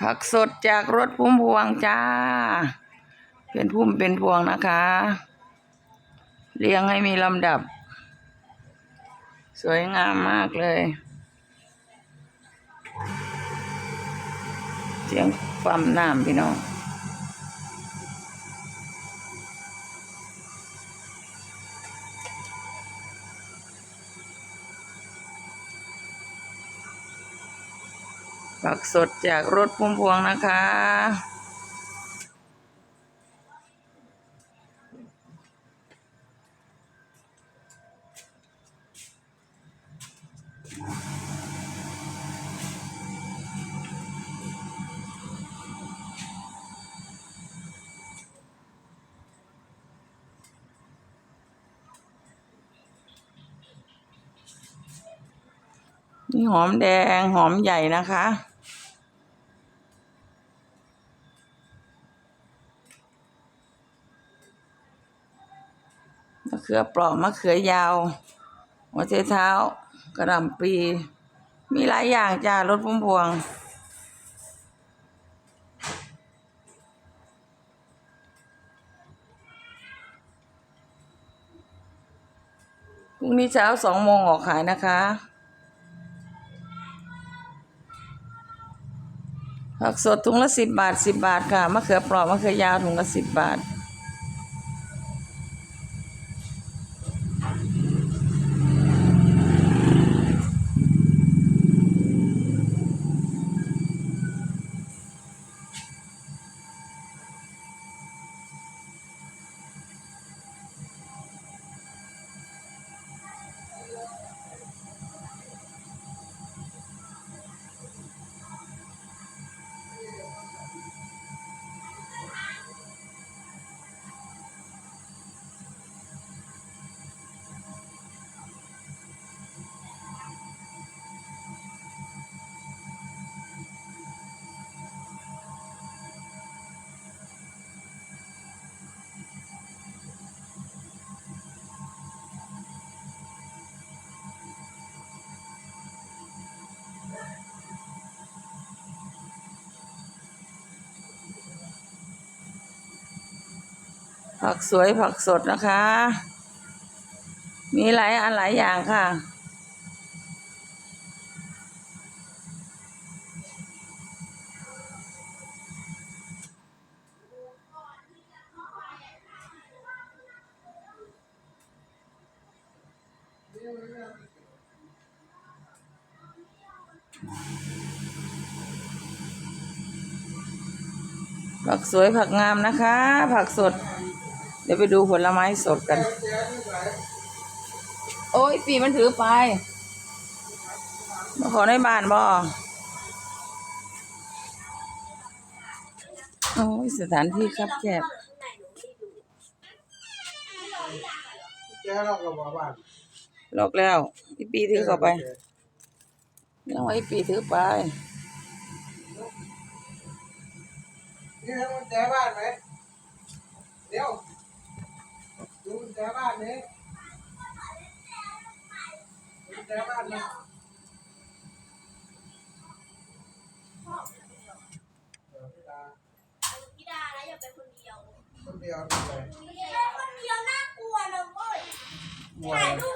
ผักสดจากรถพุ่มพวงจ้า เป็นพุ่มเป็นพวงนะคะ เรียงให้มีลำดับ สวยงามมากเลย เสียงปั๊มน้ำพี่น้อง ผักสดจากรถพุ่มพวงนะคะ นี่หอมแดงหอมใหญ่นะคะ มะเขือเปราะมะเขือยาวหัวใจเท้ากระหล่ำปลีมีหลายอย่างจ้ารถพุ่มพวงพรุ่งนี้เช้าสองโมงออกขายนะคะผักสดถุงละสิบบาทสิบบาทค่ะมะเขือเปราะมะเขือยาวถุงละสิบบาท ผักสวยผักสดนะคะ มีหลายอันหลายอย่างค่ะ ผักสวยผักงามนะคะ ผักสด ดี๋ยวไปดูผลไม้สดกัน โอ้ยปีมันถือไป มาขอในบ้านบ่โอ้ยสถานที่ครับแคบแกเราก็บอกว่าล็อกแล้วอีปีถือเข้าไปยังว่าอีปีถือไปนี่ให้มันแจบ้านไหมเดี๋ยวดูมันแจบ้านนี้มันแจบ้านนะเออพี่ตาพี่ดานะอย่าเป็นคนเดียว คนเดียวนี่เลยเป็นคนเดียวน่ากลัวนะเว้ยบัวถ่ายรูป